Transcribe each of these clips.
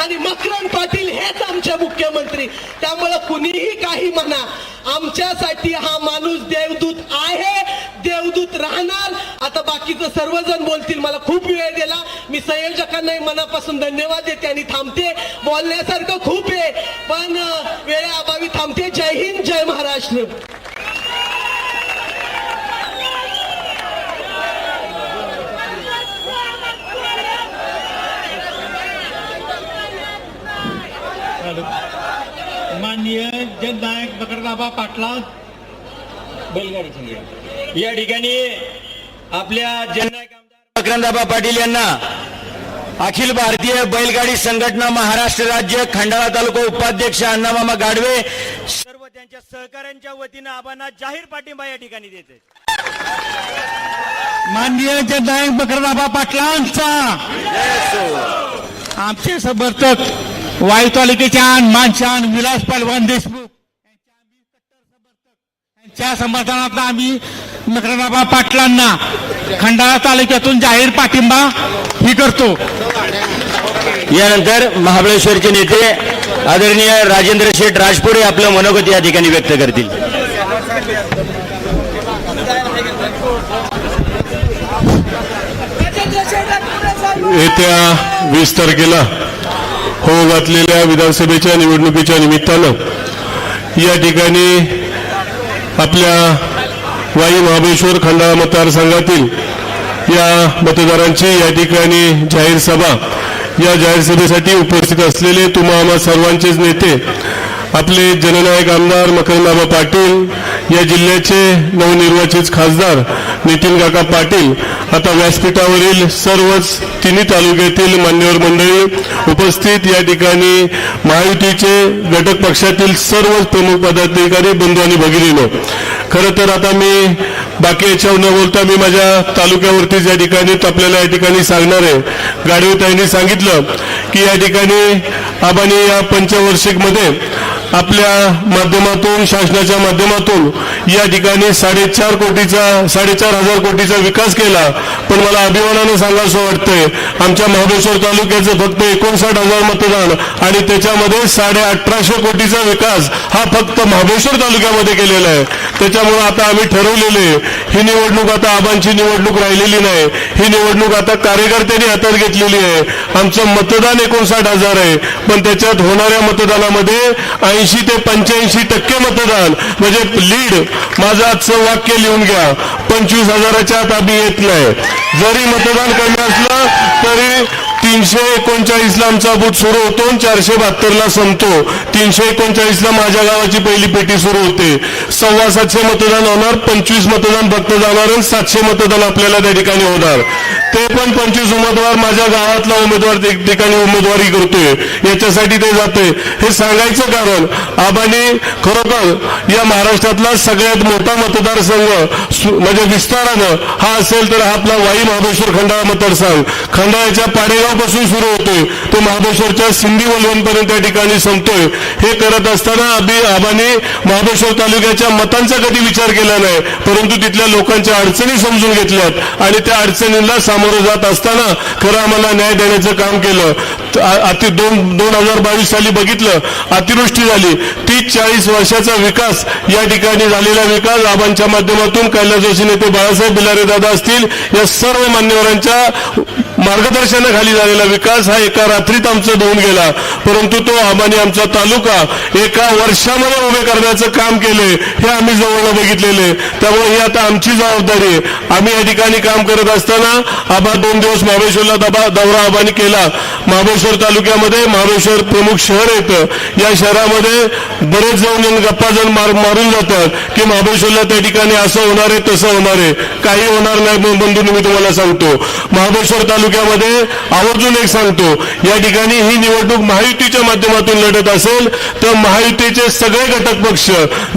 आणि मकरन पाटील हेच आमचे मुख्यमंत्री. त्यामुळं कुणीही काही म्हणा आमच्यासाठी हा माणूस देवदूत आहे देवदूत राहणार. आता बाकीचं सर्वजण बोलतील मला खूप वेळ दिला मी संयोजकांनाही मनापासून धन्यवाद देते आणि थांबते. बोलण्यासारखं खूप आहे पण वेळेअभावी थांबते. जय हिंद जय महाराष्ट्र. माननीय जननायक बकरदाबा पाटला बैलगाडी संघ. या ठिकाणी आपल्या जननायक आमदार मकरंदाबा पाटील यांना अखिल भारतीय बैलगाडी संघटना महाराष्ट्र राज्य खंडाळा तालुका उपाध्यक्ष अण्णामामा गाडवे सर्व त्यांच्या सहकाऱ्यांच्या वतीनं आबांना जाहीर पाठिंबा या ठिकाणी देते माननीय जननायक बकरदाबा पाटलांचा. आमचे समर्थक वायू तालुक्याच्या मानशान विलास पलवान देशमुख यांच्या समर्थनात आम्ही मकरदाबा पाटलांना खंडाळा तालुक्यातून जाहीर पाठिंबा ही करतो. यानंतर महाबळेश्वरचे नेते आदरणीय राजेंद्र शेठ राजपुरे आपलं मनोगत या ठिकाणी व्यक्त करतील. येत्या वीस तारखेला होऊ घातलेल्या विधानसभेच्या निवडणुकीच्या निमित्तानं या ठिकाणी आपल्या वाई महाबळेश्वर खंडाळा मतदारसंघातील या मतदारांची या ठिकाणी जाहीर सभा या जाहीर सभेसाठी उपस्थित असलेले तुम्हा आम्हा सर्वांचेच नेते आपले जननायक आमदार मकरंदाबा पाटील या जिल्ह्याचे नवनिर्वाचित खासदार नितीन काका पाटील आता व्यासपीठावरील सर्वच तिन्ही तालुक्यातील मान्यवर मंडळी उपस्थित. या ठिकाणी महायुतीचे घटक पक्षातील सर्वच प्रमुख पदाधिकारी बंधू आणि भगिनीनो खरं तर आता मी बाकी याच्यावर न बोलता मी माझ्या तालुक्यावरतीच या ठिकाणी आपल्याला या ठिकाणी सांगणार आहे. गाडीवताईंनी सांगितलं की या ठिकाणी आबानी या पंचवार्षिकमध्ये आपल्या माध्यमातून शासनाच्या माध्यमातून या ठिकाणी साडेचार कोटीचा साडेचार हजार कोटीचा विकास केला. पण मला अभिमानानं सांगावं वाटतंय आमच्या महाबळेश्वर तालुक्याचं फक्त एकोणसाठ हजार मतदान आणि त्याच्यामध्ये साडे अठराशे कोटीचा विकास हा फक्त महाबळेश्वर तालुक्यामध्ये केलेला आहे. त्याच्यामुळे आता आम्ही ठरवलेले ही निवडणूक आता आबांची निवडणूक राहिलेली नाही. ही निवडणूक आता कार्यकर्त्यांनी हातात घेतलेली आहे. आमचं मतदान एकोणसाठ हजार आहे पण त्याच्यात होणाऱ्या मतदानामध्ये ऐंशी ते पंच्याऐंशी टक्के मतदान. म्हणजे लीड माझं आजचं वाक्य लिहून घ्या. पंचवीस हजाराच्या आत आम्ही येत नाही. जरी मतदान कमी असलं तरी तीनशे एकोणचाळीसला आमचा बूथ सुरू होतो आणि चारशे बहात्तरला संपतो. तीनशे एकोणचाळीसला माझ्या गावाची पहिली पेटी सुरू होते. सव्वा सातशे मतदान होणार पंचवीस मतदान फक्त जाणार आणि सातशे मतदान आपल्याला त्या ठिकाणी होणार. ते पण पंचवीस उमेदवार माझ्या गावातला उमेदवार ठिकाणी उमेदवारी करतोय. याच्यासाठी ते जाते हे सांगायचं कारण आबानी खरोखर या महाराष्ट्रातला सगळ्यात मोठा मतदारसंघ म्हणजे विस्तारानं हा असेल तर हा आपला वाई महाबळेश्वर खंडाळा मतदारसंघ. खंडाळ्याच्या पाडेगावपासून सुरू होतोय. तो महाबळेश्वरच्या सिंधी वलवणपर्यंत त्या ठिकाणी संपतोय. हे करत असताना अभि आबांनी महाबळेश्वर तालुक्याच्या मतांचा कधी विचार केला नाही परंतु तिथल्या लोकांच्या अडचणी समजून घेतल्यात आणि त्या अडचणींना सामोरं जात असताना खरं आम्हाला न्याय देण्याचं काम केलं. अति दोन दोन हजार बावीस साली बघितलं अतिवृष्टी झाली. तीस चाळीस वर्षाचा विकास या ठिकाणी झालेला विकास आबांच्या माध्यमातून कैलास जोशी नेते बाळासाहेब बिलारे दादा असतील या सर्व मान्यवरांच्या मार्गदर्शनाखाली झालेला विकास हा एका रात्रीत आमचा दोन गेला. परंतु तो आम्हाने आमचा तालुका एका वर्षामध्ये उभे करण्याचं काम केले हे आम्ही जवळ बघितलेले. त्यामुळे ही आता आमची जबाबदारी आहे. आम्ही या ठिकाणी काम करत असताना आबा दोन दिवस महाबळेश्वरला दबा दौरा आबाने केला. महाबळेश्वर तालुक्यामध्ये महाबळेश्वर प्रमुख शहर येतं या शहरामध्ये बरेच जाऊन गप्पा जण मार मारून जातात की महाबळेश्वरला त्या ठिकाणी असं होणार आहे तसं होणार आहे. काही होणार नाही म्हणून बंधूंनी मी तुम्हाला सांगतो. महाबळेश्वर तालुक्यामध्ये आवर्जून एक सांगतो या ठिकाणी ही निवडणूक महायुतीच्या माध्यमातून लढत असेल तर महायुतीचे सगळे घटक पक्ष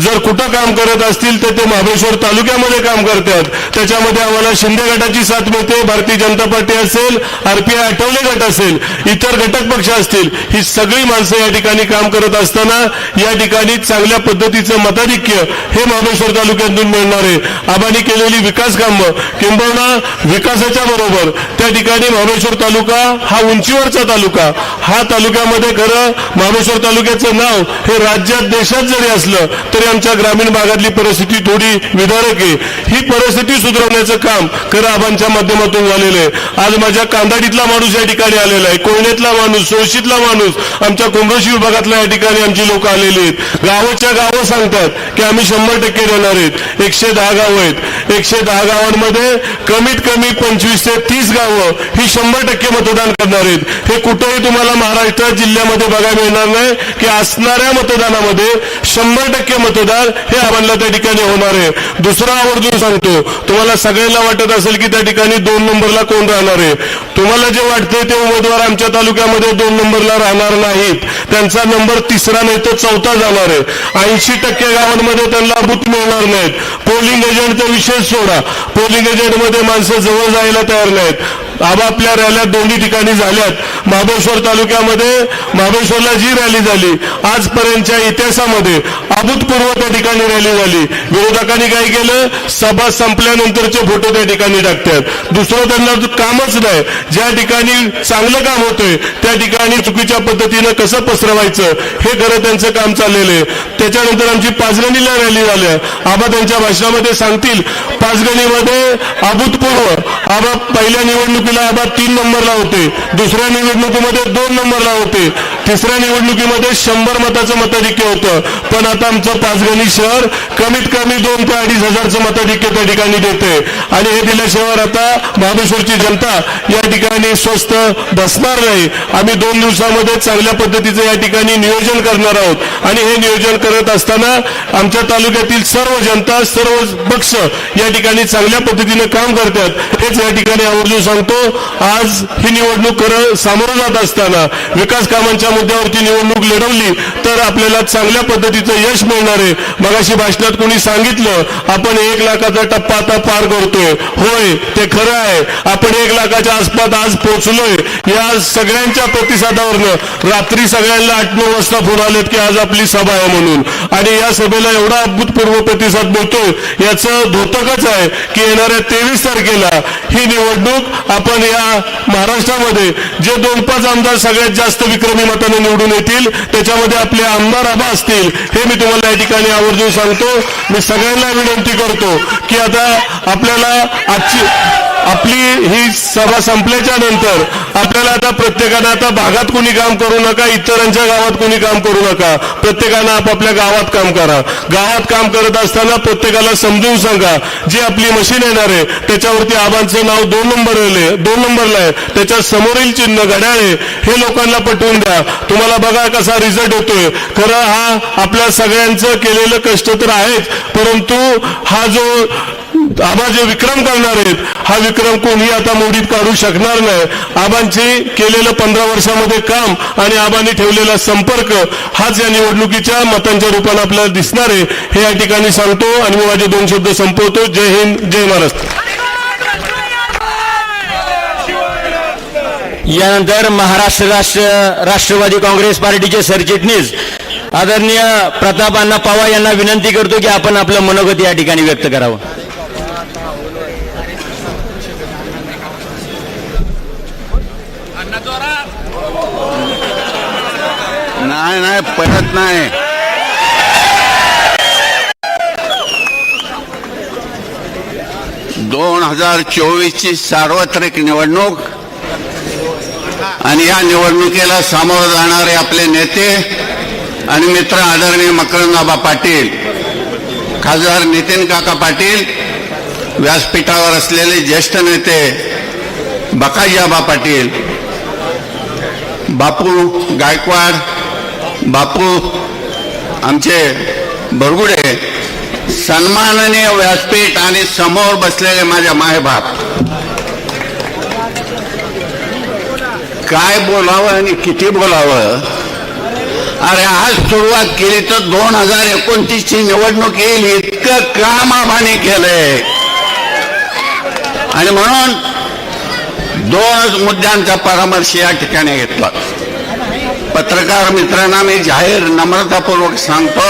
जर कुठं काम करत असतील तर ते महाबळेश्वर तालुक्यामध्ये काम करतात. त्याच्यामध्ये आम्हाला शिंदे गटाची साथ मिळते भारतीय जनता पार्टी असेल आरपीआय आठवले गट असेल इतर घटक पक्ष असतील ही सगळी माणसं या ठिकाणी काम करत असताना या ठिकाणी चांगल्या पद्धतीचं मताधिक्य हे महाबळेश्वर तालुक्यातून मिळणार आहे. आबांनी केलेली विकास कामं किंबहुना विकासाच्या बरोबर त्या ठिकाणी ठिकाणी महाबळेश्वर तालुका हा उंचीवरचा तालुका. हा तालुक्यामध्ये खरं महाबळेश्वर तालुक्याचं नाव हे राज्यात देशात जरी असलं तरी आमच्या ग्रामीण भागातली परिस्थिती थोडी विदारक आहे. ही परिस्थिती सुधारवण्याचं काम खरं आबांच्या माध्यमातून झालेलं आहे. आज माझ्या कांदाडीतला माणूस या ठिकाणी आलेला आहे. कोयनेतला माणूस सोळशीतला माणूस आमच्या कोंबशी विभागातल्या या ठिकाणी आमची लोक आलेली आहेत. गावाच्या गावं सांगतात की आम्ही शंभर टक्के देणार आहेत. एकशे दहा गावं आहेत. एकशे दहा गावांमध्ये कमीत कमी पंचवीस ते तीस गावं ही शंभर टक्के मतदान करणार आहेत. हे कुठेही तुम्हाला महाराष्ट्र जिल्ह्यामध्ये बघायला मिळणार नाही की असणाऱ्या मतदानामध्ये शंभर टक्के मतदान हे आम्हाला त्या ठिकाणी होणार आहे. दुसरा आवर्जून सांगतो तुम्हाला सगळ्यांना वाटत असेल की त्या ठिकाणी दोन नंबरला कोण राहणार आहे. तुम्हाला जे वाटते ते उमेदवार आमच्या तालुक्यामध्ये दोन नंबरला राहणार नाहीत. त्यांचा नंबर तिसरा नाही तर चौथा जाणार आहे. ऐंशी टक्के गावांमध्ये त्यांना बूथ मिळणार नाहीत. पोलिंग एजंटचा विषय सोडा. पोलिंग एजंटमध्ये माणसं जवळ जायला तयार नाहीत. आपापल्या रॅल्या दोन्ही ठिकाणी झाल्यात. महाबळेश्वर तालुक्यामध्ये महाबळेश्वरला जी रॅली झाली आजपर्यंतच्या इतिहासामध्ये अभूतपूर्व त्या ठिकाणी रॅली झाली. विरोधकांनी काय केलं? सभा संपल्यानंतरचे फोटो त्या ठिकाणी टाकतात. दुसरं त्यांना कामच नाही. ज्या ठिकाणी चांगलं काम होतंय त्या ठिकाणी चुकीच्या पद्धतीनं कसं पसरवायचं हे खरं त्यांचं काम चाललेलं आहे. त्याच्यानंतर आमची पाचगणीला रॅली झाल्या. आबा त्यांच्या भाषणामध्ये सांगतील पाचगणीमध्ये अभूतपूर्व आबा पहिल्या निवडणुकीला आबा तीन नंबरला होते. दुसऱ्या निवडणुकीमध्ये दोन नंबरला होते. तिसऱ्या निवडणुकीमध्ये शंभर मताचं मताधिक्य होतं. पण आता आमचं पाचगणी शहर कमीत कमी दोन ते अडीच हजारचं मताधिक्य त्या ठिकाणी देते आणि हे दिल्याशिवाय आता महाबळेश्वरची जनता या ठिकाणी स्वस्थ बसणार नाही. आम्ही दोन दिवसामध्ये चांगल्या पद्धतीचं या ठिकाणी नियोजन करणार आहोत. आणि हे नियोजन करत असताना आमच्या तालुक्यातील सर्व जनता सर्व पक्ष या ठिकाणी चांगल्या पद्धतीने काम करतात. हेच या ठिकाणी आवर्जून सांगतो. आज ही निवडणूक खरं सामोरं जात असताना विकास कामांच्या मुद्द्यावरती निवडणूक लढवली तर आपल्याला चांगल्या पद्धतीचं यश मिळणार आहे. मगाशी भाषणात कोणी सांगितलं आपण एक लाखाचा टप्पा आता पार करतोय. होय ते खरं आहे. आपण एक लाखाच्या आसपास आज पोहोचलोय. या सगळ्यांच्या प्रतिसादावरनं रात्री सगळ्यांना आठ नऊ वाजता फोन आलेत की आज आपली सभा आहे म्हणून. आणि या सभेला एवढा अभूतपूर्व प्रतिसाद मिळतोय याचं धोतकच आहे की येणाऱ्या तेवीस तारखेला ही निवडणूक आपण या महाराष्ट्रामध्ये जे दोन पाच आमदार सगळ्यात जास्त विक्रमी मताने निवडून येतील त्याच्यामध्ये आपले आमदार आबा असतील हे मी तुम्हाला या ठिकाणी आवर्जून सांगतो. मी सगळ्यांना विनंती करतो की आता आपल्याला आजची आपली ही सभा संपल्याच्या नंतर आपल्याला आता प्रत्येकानं आता भागात कोणी काम करू नका इतरांच्या गावात कोणी काम करू नका. प्रत्येकानं आपापल्या गावात काम करा. गावात काम करत असताना प्रत्येकाला समजून सांगा. जी आपली मशीन येणार आहे त्याच्यावरती आबांचं नाव दोन नंबर दोन नंबरला आहे. त्याच्या समोरील चिन्ह घड्याळ आहे हे लोकांना पटवून द्या. तुम्हाला बघा कसा रिझल्ट होतोय. खरं हा आपल्या सगळ्यांचं केलेलं कष्ट तर आहेच परंतु हा जो आबा जे विक्रम करणार आहेत. हा विक्रम कोणी आता मोडीत काढू शकणार नाही. आबांची केलेलं पंधरा वर्षामध्ये काम आणि आबांनी ठेवलेला संपर्क हाच या निवडणुकीच्या मतांच्या रूपाने आपल्याला दिसणार आहे. हे या ठिकाणी सांगतो आणि मी माझे दोन शब्द संपवतो. जय हिंद जय महाराष्ट्र. यानंतर महाराष्ट्र राष्ट्र राष्ट्रवादी काँग्रेस पार्टीचे सरचिटणीस आदरणीय प्रताप अण्णा पवार यांना विनंती करतो की आपण आपलं मनोगत या ठिकाणी व्यक्त करावं. नाही नाही परत नाही. दोन हजार चोवीसची सार्वत्रिक निवडणूक आणि या निवडणुकीला सामोरं जाणारे आपले नेते आणि मित्र आदरणीय मकरंदाबा पाटील खासदार नितीन काका पाटील व्यासपीठावर असलेले ज्येष्ठ नेते बकाजीआबा पाटील बापू गायकवाड बापू आमचे बरगुडे सन्माननीय व्यासपीठ आणि समोर बसलेले माझ्या मायबाप. काय बोलावं आणि किती बोलावं? अरे आज सुरुवात केली तर दोन हजार एकोणतीसची निवडणूक येईल इतकं काम आम्हाने केलंय. आणि म्हणून दोन मुद्द्यांचा परामर्श या ठिकाणी घेतला. पत्रकार मित्रांना मी जाहीर नम्रतापूर्वक सांगतो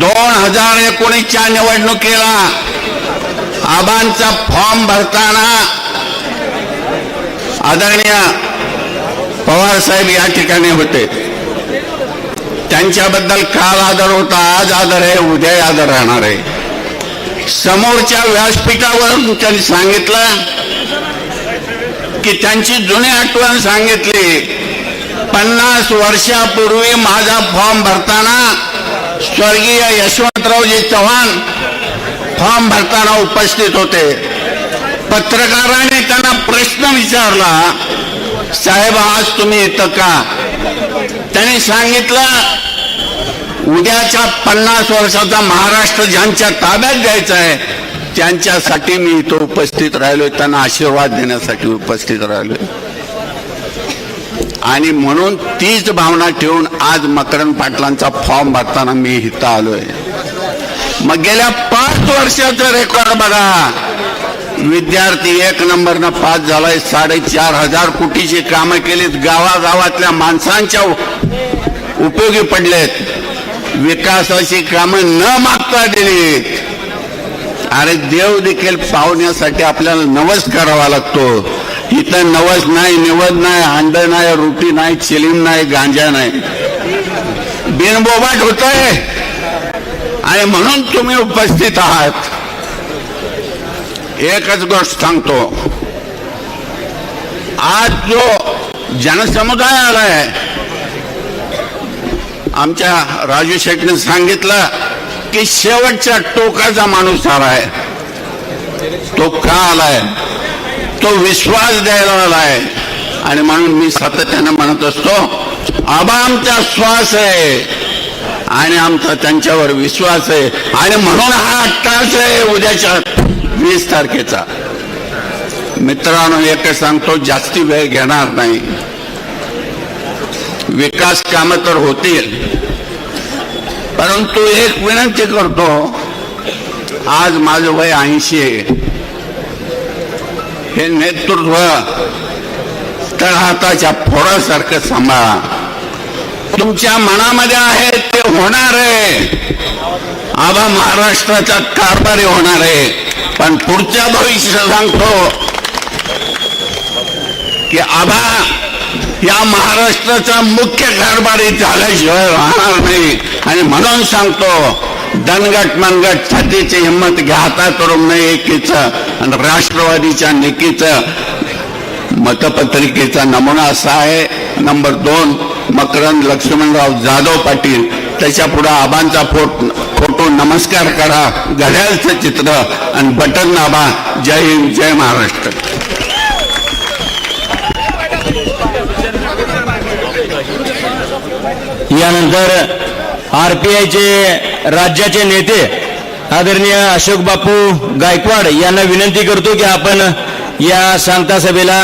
दोन हजार एकोणीसच्या निवडणुकीला आबांचा फॉर्म भरताना आदरणीय पवार साहेब या ठिकाणी होते. त्यांच्याबद्दल काल आदर होता आज आदर आहे उद्या आदर राहणार आहे. समोरच्या व्यासपीठावरून त्यांनी सांगितलं की त्यांची जुनी आठवण सांगितली. पन्नास वर्षापूर्वी माझा फॉर्म भरताना स्वर्गीय यशवंतरावजी चव्हाण फॉर्म भरताना उपस्थित होते. पत्रकाराने त्यांना प्रश्न विचारला साहेब आज तुम्ही इथं का? त्यांनी सांगितलं उद्याच्या पन्नास वर्षाचा महाराष्ट्र ज्यांच्या ताब्यात द्यायचा आहे त्यांच्यासाठी मी इथं उपस्थित राहिलोय त्यांना आशीर्वाद देण्यासाठी उपस्थित राहिलोय आणि म्हणून तीच भावना ठेवून आज मकरंद पाटलांचा फॉर्म भरताना मी इथं आलोय. मग गेल्या पाच वर्षाचं रेकॉर्ड बघा. विद्यार्थी एक नंबरनं पास झालाय साडेचार हजार कोटीची कामं केलीत. गावागावातल्या माणसांच्या उपयोगी पडलेत. विकासाची कामं न मागता दिलीत. अरे देव देखील पावण्यासाठी आपल्याला नवस करावा लागतो. इथं नवस नाही निवद नाही अंड नाही रोटी नाही चिलीम नाही गांजा नाही. बिनबोबाट होत आणि म्हणून तुम्ही उपस्थित आहात. एकच गोष्ट सांगतो. आज जो जनसमुदाय आलाय आमच्या राजू शेटने सांगितलं की शेवटच्या टोकाचा माणूस आलाय तो का आलाय तो विश्वास द्यायला आलाय आणि म्हणून मी सातत्यानं म्हणत असतो आबा आमचा श्वास आहे. आणि आमचा त्यांच्यावर विश्वास आहे. आणि म्हणून हा तास आहे उद्याच्या वीस तारखेचा. मित्रांनो एकच सांगतो जास्ती वेळ घेणार नाही. विकास कामं तर होतील. परंतु एक विनंती करतो. आज माझं वय ऐंशी आहे. हे नेतृत्व तळहाताच्या फोडासारखं सांभाळा. तुमच्या मनामध्ये आहे ते होणार आहे. आबा महाराष्ट्राचा कारभारी होणार आहे. पण पुढच्या भविष्य सांगतो की आबा या महाराष्ट्राचा मुख्य कारभारी झाल्याशिवाय राहणार नाही. आणि म्हणून सांगतो दणगट मनगट छातीची हिंमत घ्या हातात करून नाही एकीचं आणि राष्ट्रवादीच्या नेकीचं मतपत्रिकेचा नमुना असा आहे. नंबर दोन मकरंद लक्ष्मणराव जाधव पाटील त्याच्या पुढे आबांचा फोट फोटो नमस्कार करा घड्याळचं चित्र आणि बटन नाबा जय हिंद जय महाराष्ट्र. यानंतर आर पी आयचे राज्याचे नेते आदरणीय अशोक बापू गायकवाड यांना विनंती करतो की आपण या सांगता सभेला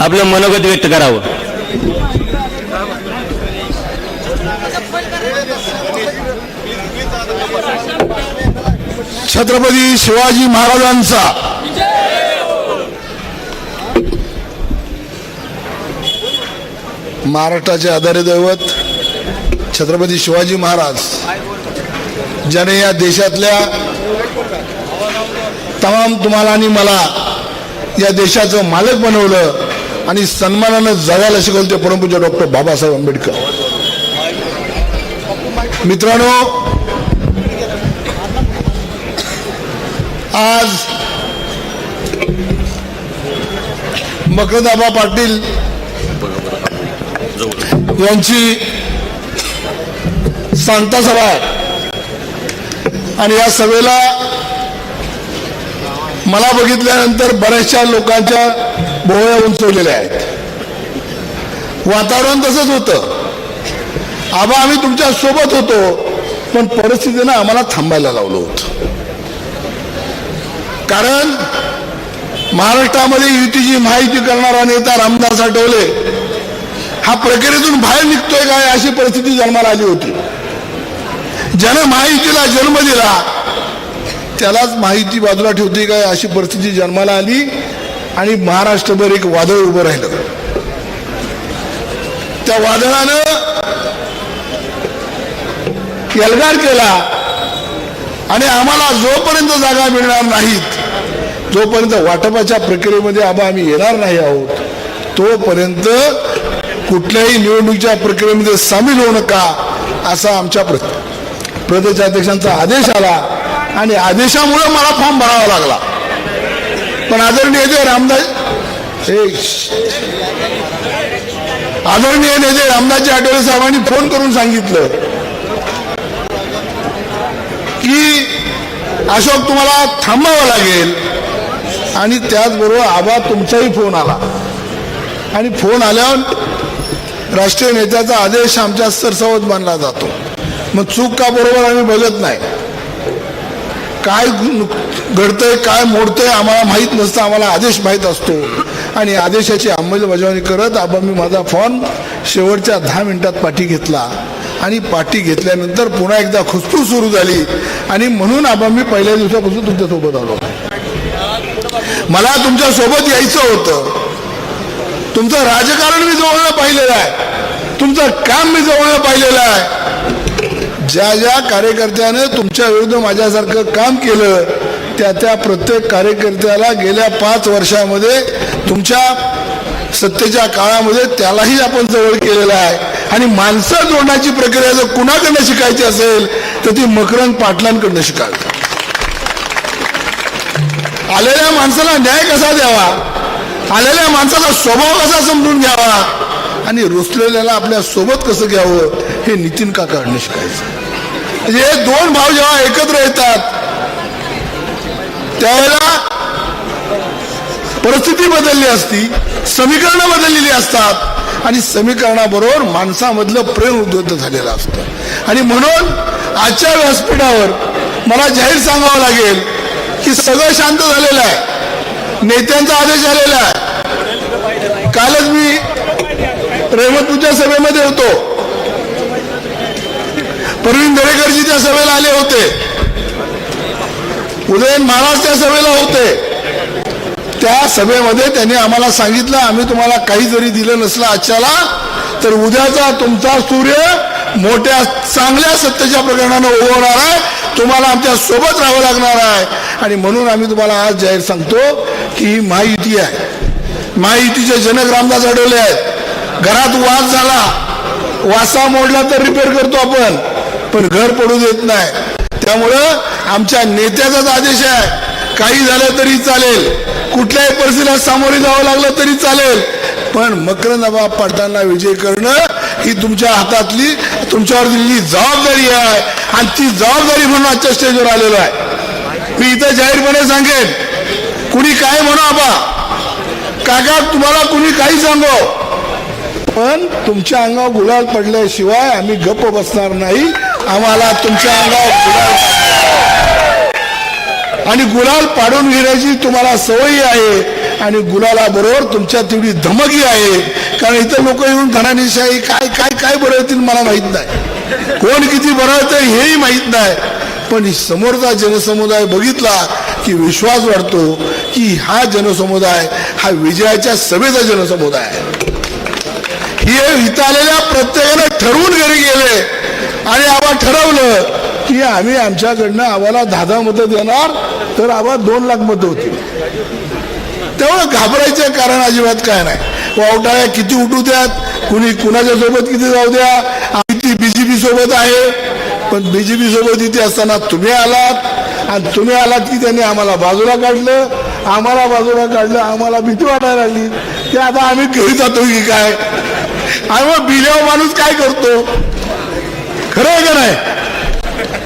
आपलं मनोगत व्यक्त करावं. छत्रपती शिवाजी महाराजांचा महाराष्ट्राचे आधारे दैवत छत्रपती शिवाजी महाराज ज्याने या देशातल्या तमाम तुम्हाला आणि मला या देशाचं मालक बनवलं आणि सन्मानानं जगायला शिकवलं ते परमपूज्य डॉक्टर बाबासाहेब आंबेडकर. मित्रांनो आज मकरदाबा पाटील यांची सांगता सभा आहे. आणि या सभेला मला बघितल्यानंतर बऱ्याचशा लोकांच्या भोवया उंचवलेल्या आहेत. वातावरण तसंच होतं. आबा आम्ही तुमच्यासोबत होतो पण परिस्थितीनं आम्हाला थांबायला लावलं होतं. कारण महाराष्ट्रामध्ये युतीची माहिती करणारा नेता रामदास आठवले हा प्रक्रियेतून बाहेर निघतोय काय अशी परिस्थिती जन्माला आली होती. ज्यानं माहितीला जन्म दिला त्यालाच माहिती बाजूला ठेवते काय अशी परिस्थिती जन्माला आली आणि महाराष्ट्रभर एक वादळ उभं राहिलं. त्या वादळानं एल्गार केला आणि आम्हाला जोपर्यंत जागा मिळणार नाहीत जोपर्यंत वाटपाच्या प्रक्रियेमध्ये आबा आम्ही येणार नाही आहोत तोपर्यंत कुठल्याही निवडणुकीच्या प्रक्रियेमध्ये सामील होऊ नका असा आमच्या प्र प्रदेशाध्यक्षांचा आदेश आला आणि आदेशामुळे मला फॉर्म भरावा लागला. पण आदरणीय नेते रामदास हे आदरणीय नेते रामदासजी आठवले साहेबांनी फोन करून सांगितलं की अशोक तुम्हाला थांबावं लागेल आणि त्याचबरोबर आबा तुमचाही फोन आला. आणि फोन आल्यावर राष्ट्रीय नेत्याचा आदेश आमच्या सरसवत मानला जातो. मग चूक का बरोबर आम्ही बघत नाही. काय घडतंय काय मोडतंय आम्हाला माहीत नसतं आम्हाला आदेश माहीत असतो. आणि आदेशाची अंमलबजावणी करत आबा मी माझा फोन शेवटच्या दहा मिनिटात पाठी घेतला. आणि पाठी घेतल्यानंतर पुन्हा एकदा खुसफुस सुरू झाली. आणि म्हणून आबा मी पहिल्या दिवसापासून तुमच्यासोबत आलो. मला तुमच्यासोबत यायचं होतं. तुमचं राजकारण मी जवळनं पाहिलेलं आहे. तुमचं काम मी जवळनं पाहिलेलं आहे. ज्या ज्या कार्यकर्त्यानं तुमच्या विरुद्ध माझ्यासारखं काम केलं त्या त्या प्रत्येक कार्यकर्त्याला गेल्या पाच वर्षामध्ये तुमच्या सत्तेच्या काळामध्ये त्यालाही आपण जवळ केलेलं आहे. आणि माणसं जोडण्याची प्रक्रिया जर कुणाकडनं शिकायची असेल तर ती मकरंद पाटलांकडनं शिकावी. आलेल्या माणसाला न्याय कसा द्यावा? आलेल्या माणसाचा स्वभाव कसा समजून घ्यावा? आणि रुसलेल्याला आपल्यासोबत कसं घ्यावं? हे नितीन काकांनी शिकायचं. म्हणजे हे दोन भाव जेव्हा एकत्र येतात त्यावेळेला परिस्थिती बदलली असती समीकरणं बदललेली असतात आणि समीकरणाबरोबर माणसामधलं प्रेम उद्वद्ध झालेलं असतं. आणि म्हणून आजच्या व्यासपीठावर मला जाहीर सांगावं लागेल की सगळं शांत झालेलं आहे. नेत्यांचा आदेश आलेला आहे. कालच मी पूजा सभेमध्ये होतो. प्रवीण दरेकरजी त्या सभेला आले होते. उदयन महाराज त्या सभेला होते. त्या सभेमध्ये त्यांनी आम्हाला सांगितलं आम्ही तुम्हाला काही जरी दिलं नसलं आजच्याला तर उद्याचा तुमचा सूर्य मोठ्या चांगल्या सत्तेच्या प्रकरणानं उभवणार आहे. तुम्हाला आमच्यासोबत राहावं लागणार आहे. आणि म्हणून आम्ही तुम्हाला आज जाहीर सांगतो की ही महायुती आहे. महायुतीचे जनक रामदास अडवले आहेत. घरात वाद झाला. वासा मोडला तर रिपेअर करतो आपण पण घर पडू देत नाही. त्यामुळं आमच्या नेत्याचाच आदेश आहे. काही झालं तरी चालेल. कुठल्याही परिस्थितीला सामोरे जावं लागलं तरी चालेल. पण मकरंदाबा पाटलांना विजय करणं ही तुमच्या हातातली तुमच्यावर दिलेली जबाबदारी आहे आणि ती जबाबदारी म्हणून आजच्या स्टेजवर आलेलो आहे. मी इथं जाहीरपणे सांगेन. कुणी काय म्हणू आबा काका तुम्हाला कुणी काही सांगो. पण तुमच्या अंगावर गुलाल पडल्याशिवाय आम्ही गप्प बसणार नाही. आम्हाला तुमच्या अंगावर गुलाल आणि गुलाल पाडून घेण्याची तुम्हाला सवयी आहे. आणि गुलालाबरोबर तुमच्या तेवढी धमकी आहे. कारण इतर लोक येऊन घराणेशाही काय काय काय बनवतील मला माहीत नाही. कोण किती बनवतं हेही माहीत नाही. पण समोरचा जनसमुदाय बघितला की विश्वास वाढतो की हा जनसमुदाय हा विजयाच्या सभेचा जनसमुदाय आहे. हे इथं आलेल्या प्रत्येकाने ठरवून घरी गेले आणि आबा ठरवलं की आम्ही आमच्याकडनं आम्हाला दहा दहा मतं देणार तर आबा दोन लाख मतं होतील तेव्हा घाबरायचं कारण अजिबात काय नाही. वावटाळ्या किती उठू द्यात कुणी कुणाच्या सोबत किती जाऊ द्या आम्ही ती बीजेपी सोबत आहे. पण बीजेपी सोबत इथे असताना तुम्ही आलात आणि तुम्ही आलात की त्यांनी आम्हाला बाजूला काढलं आम्हाला बाजूला काढलं आम्हाला भीती वाटायला लागली. ते आता आम्ही घरी जातो की काय? आम्ही मग बिल्यावर माणूस काय करतो? खरं आहे का नाही?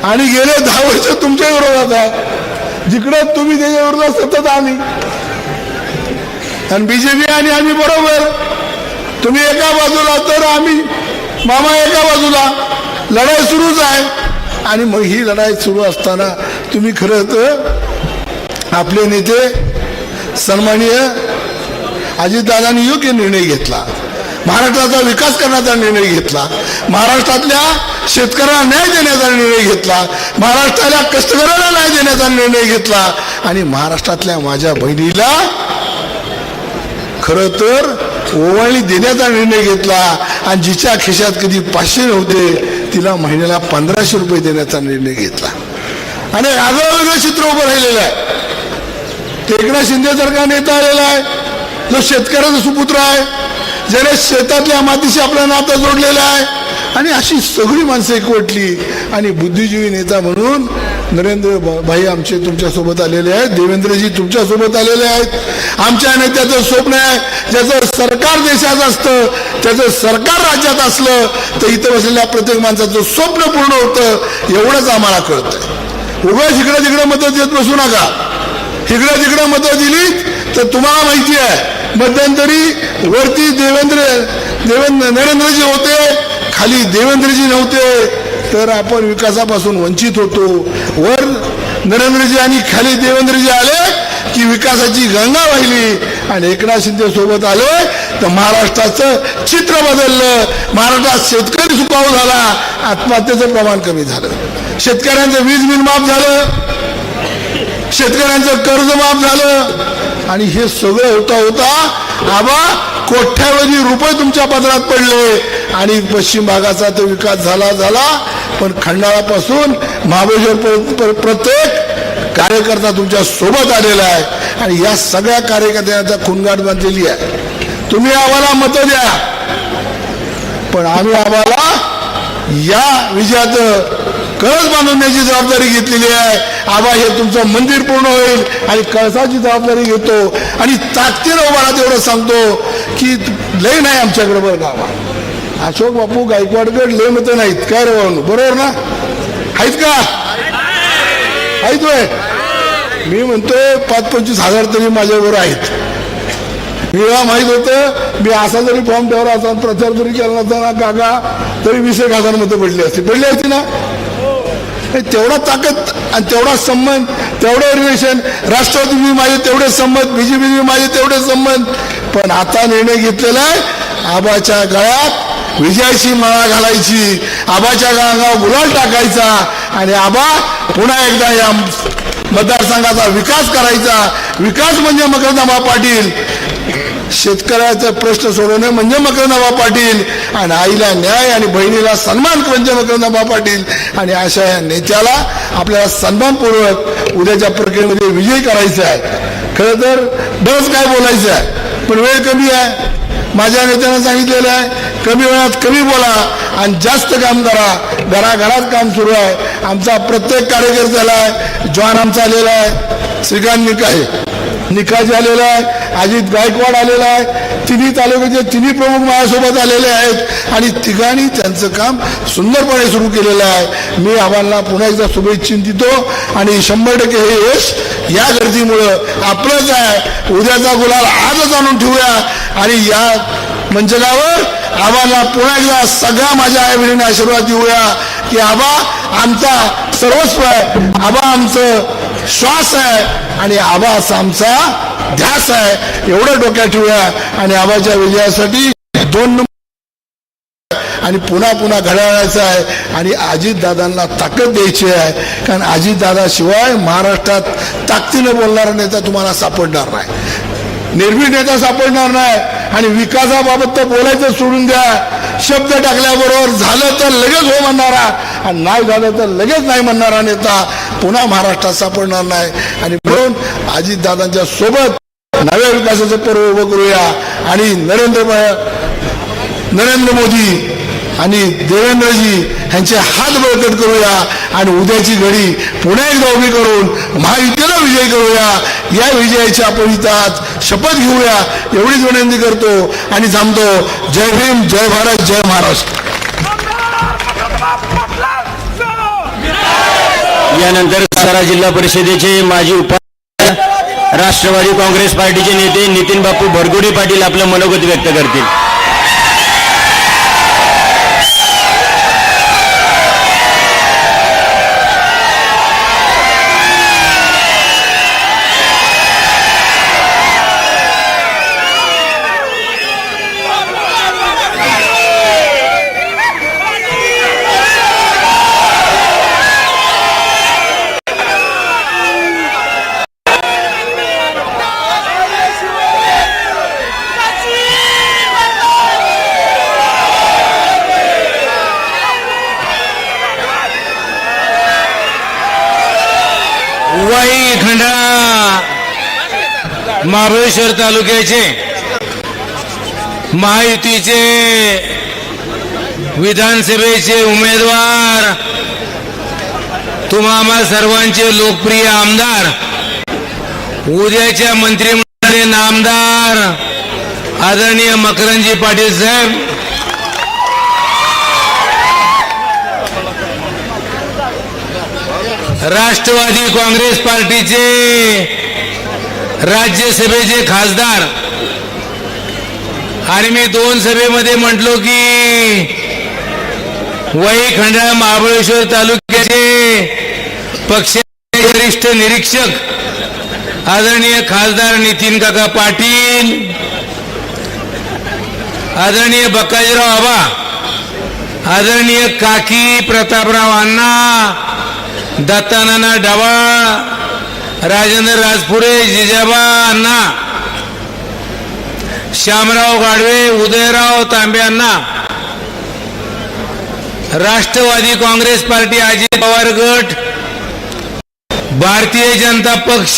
आणि गेले दहा वर्ष तुमच्या विरोधात आहे. जिकडे तुम्ही त्याच्या विरोधात सतत आम्ही आणि बीजेपी आणि आम्ही बरोबर. तुम्ही एका बाजूला तर आम्ही मामा एका बाजूला. लढाई सुरूच आहे. आणि मग ही लढाई सुरू असताना तुम्ही खरं तर आपले नेते सन्माननीय अजितदादांनी योग्य निर्णय घेतला. महाराष्ट्राचा विकास करण्याचा निर्णय घेतला. महाराष्ट्रातल्या शेतकऱ्यांना न्याय देण्याचा निर्णय घेतला. महाराष्ट्राला कष्टकऱ्याला न्याय देण्याचा निर्णय घेतला. आणि महाराष्ट्रातल्या माझ्या बहिणीला खरं तर ओवाळणी देण्याचा निर्णय घेतला. आणि जिच्या खिशात कधी पाचशे नव्हते तिला महिन्याला पंधराशे रुपये देण्याचा निर्णय घेतला. आणि आगळं चित्र उभं राहिलेलं आहे. एकनाथ शिंदे सारखा नेता आलेला आहे जो शेतकऱ्याचा सुपुत्र आहे ज्याने शेतातल्या मातीशी आपलं नातं जोडलेला आहे आणि अशी सगळी माणसं एकवटली आणि बुद्धिजीवी नेता म्हणून नरेंद्र भाई आमचे तुमच्यासोबत आलेले आहेत. देवेंद्रजी तुमच्यासोबत आलेले आहेत. आमच्या नेत्याचं स्वप्न आहे ज्याचं सरकार देशात असतं त्याचं सरकार राज्यात असलं तर इथं बसलेल्या प्रत्येक माणसाचं स्वप्न पूर्ण होतं एवढंच आम्हाला कळतंय. उगाच इकडे तिकडं मदत देत बसू नका. इकडं तिकडं मदत दिलीत तर तुम्हाला माहिती आहे मध्यंतरी वरती देवेंद्र देवेंद्र नरेंद्रजी होते खाली देवेंद्रजी नव्हते. तर आपण विकासापासून वंचित होतो. वर नरेंद्रजी आणि खाली देवेंद्रजी आले की विकासाची गंगा वाहिली आणि एकनाथ शिंदे सोबत आले तर महाराष्ट्राचं चित्र बदललं. महाराष्ट्रात शेतकरी सुखाव झाला. आत्महत्येचं प्रमाण कमी झालं. शेतकऱ्यांचं वीज बिल माफ झालं. शेतकऱ्यांचं कर्ज माफ झालं. आणि हे सगळं होता होता आबा कोट्यावधी रुपये तुमच्या पदरात पडले. आणि पश्चिम भागाचा तो विकास झाला झाला. पण खंडाळापासून महाबळेश्वर प्रत्येक कार्यकर्ता तुमच्यासोबत आलेला आहे आणि या सगळ्या कार्यकर्त्यांचा खुणगाट बांधलेली आहे. तुम्ही आम्हाला मतं द्या. पण आम्ही आम्हाला या विजयात कळस बांधण्याची जबाबदारी घेतलेली आहे. आबा हे तुमचं मंदिर पूर्ण होईल आणि कळसाची जबाबदारी घेतो आणि ताकदीनं उभारा तेवढं सांगतो की लय नाही आमच्याकडे बरं गावा अशोक बापू गायकवाडगड लय मतं नाहीत काय रे बरोबर ना? आहेत का? आहेत मी म्हणतोय पाच पंचवीस हजार तरी माझ्याबरोबर आहेत. मला माहीत होतं. मी असा जरी फॉर्म ठेवला असा प्रचार जरी केला नसता ना काका तरी वीस एक हजार मतं पडली असती. पडली असती ना? हे तेवढा ताकद आणि तेवढा संबंध तेवढं रिलेशन राष्ट्रवादी मी माझे तेवढे संबंध बीजेपी माझे तेवढे संबंध. पण आता निर्णय घेतलेला आहे. आबाच्या गळ्यात विजयाची माळा घालायची. आबाच्या गावागाव गुलाल टाकायचा आणि आबा पुन्हा एकदा या मतदारसंघाचा विकास करायचा. विकास म्हणजे मकरंदाबा पाटील. शेतकऱ्याचा प्रश्न सोडवणे म्हणजे मकरंदाबा पाटील. आणि आईला न्याय आणि बहिणीला सन्मान म्हणजे मकरंदाबा पाटील. आणि अशा या नेत्याला आपल्याला सन्मानपूर्वक उद्याच्या प्रक्रियेमध्ये विजयी करायचा आहे. खरं तर बरंच काय बोलायचं आहे पण वेळ कमी आहे. माझ्या नेत्यानं सांगितलेलं आहे कमी वेळात कमी बोला आणि जास्त काम करा. घराघरात काम सुरू आहे. आमचा प्रत्येक कार्यकर्त्याला आहे जॉन आमचा आलेला आहे. श्रीकांत निकाय निकाज आलेला आहे. अजित गायकवाड आलेला आहे. तिन्ही तालुक्याचे तिन्ही प्रमुख माझ्यासोबत आलेले आहेत. आणि तिघांनी त्यांचं काम सुंदरपणे सुरू केलेलं आहे. मी आम्हाला पुन्हा एकदा शुभेच्छा देतो. आणि शंभर टक्के हे यश या गर्दीमुळं आपलंच आहे. उद्याचा गुलाल आजच आणून ठेवूया. आणि या मंचकावर आम्हाला पुन्हा एकदा सगळ्या माझ्या आई बहिणीने आशीर्वाद देऊया. की आबा आमचा सर्वस्व आहे. आबा आमचं श्वास आहे. आणि आबाच आमचा ध्यास आहे. एवढं डोक्यात ठेवूया आणि आबाच्या विजयासाठी दोन नंबर आणि पुन्हा पुन्हा घड्याळायचं आहे आणि अजितदादांना ताकद द्यायची आहे. कारण अजितदादाशिवाय महाराष्ट्रात ताकदीनं बोलणारा नेता तुम्हाला सापडणार नाही. निर्भीड नेता सापडणार नाही. आणि विकासाबाबत तर बोलायचं सोडून द्या. शब्द टाकल्याबरोबर झालं तर लगेच हो म्हणणारा आणि नाही झालं तर लगेच नाही म्हणणारा नेता पुन्हा महाराष्ट्रात सापडणार नाही. आणि म्हणून अजितदादांच्या सोबत नव्या विकासाचं पर्व उभं करूया. आणि नरेंद्र नरेंद्र मोदी आणि देवेंद्रजी यांचे हात बळकट करूया. आणि उद्याची घडी पुन्हा एकदा उभी करून महायुतीला विजय करूया. या विजयाची आपण शपथ घेऊया. एवढीच विनंती करतो आणि थांबतो. जय भीम जय भारत जय महाराष्ट्र. यानंतर सातारा जिल्हा परिषदेचे माजी उपाध्यक्ष राष्ट्रवादी काँग्रेस पार्टीचे नेते नितीन बापू भरगुडी पाटील आपलं मनोगत व्यक्त करतील. महाबळेश्वर तालुक्याचे महायुतीचे विधानसभेचे उमेदवार तुम्हा सर्वांचे लोकप्रिय आमदार उद्याच्या मंत्रिमंडळाचे नामदार आदरणीय मकरंजी पाटील साहेब. राष्ट्रवादी काँग्रेस पार्टीचे राज्यसभेचे खासदार. आणि मी दोन सभेमध्ये म्हटलो की वही खंडाळा महाबळेश्वर तालुक्याचे पक्षाचे वरिष्ठ निरीक्षक आदरणीय खासदार नितीन काका पाटील आदरणीय बक्काजीराव आबा आदरणीय काकी प्रतापराव अण्णा दत्तानाना डवाळ राजेंद्र राजपुरे जिजाबा अण्णा श्यामराव गाडवे उदयराव तांबे अण्णा राष्ट्रवादी काँग्रेस पार्टी अजित पवार गट भारतीय जनता पक्ष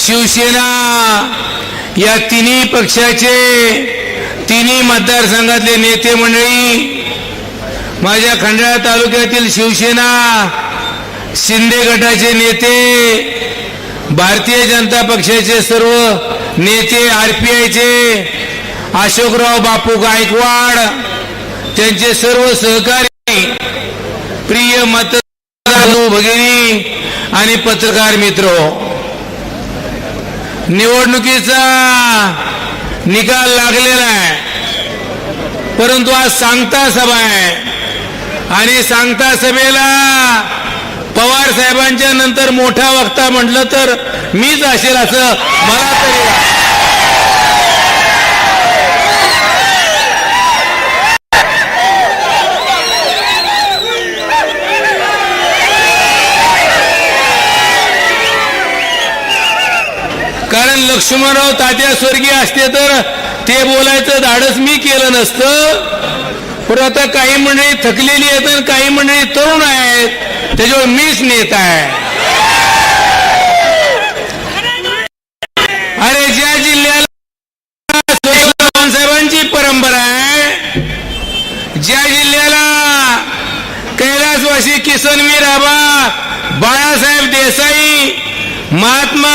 शिवसेना या तिन्ही पक्षाचे तिन्ही मतदारसंघातले नेते मंडळी माझ्या खंडाळा तालुक्यातील शिवसेना शिंदे गटाचे नेते भारतीय जनता पक्षाचे सर्व नेते आरपीआयचे अशोकराव बापू गायकवाड त्यांचे सर्व सहकारी प्रिय मतदार भगिनी आणि पत्रकार मित्र. निवडणुकीचा निकाल लागलेला आहे. परंतु आज सांगता सभा आहे. आणि सांगता सभेला पवार साहेबांच्या नंतर मोठा वक्ता म्हटलं तर मीच असेल असं मला तरी कारण लक्ष्मणराव तात्या स्वर्गीय असते तर ते बोलायचं धाडस मी केलं नसतं. पण आता काही मंडळी थकलेली आहेत आणि काही मंडळी तरुण आहेत. त्याच्यावर मीच नेता आहे. अरे ज्या जिल्ह्याला साहेबांची परंपरा आहे ज्या जिल्ह्याला कैलासवासी किसनवीर आबा बाळासाहेब देसाई महात्मा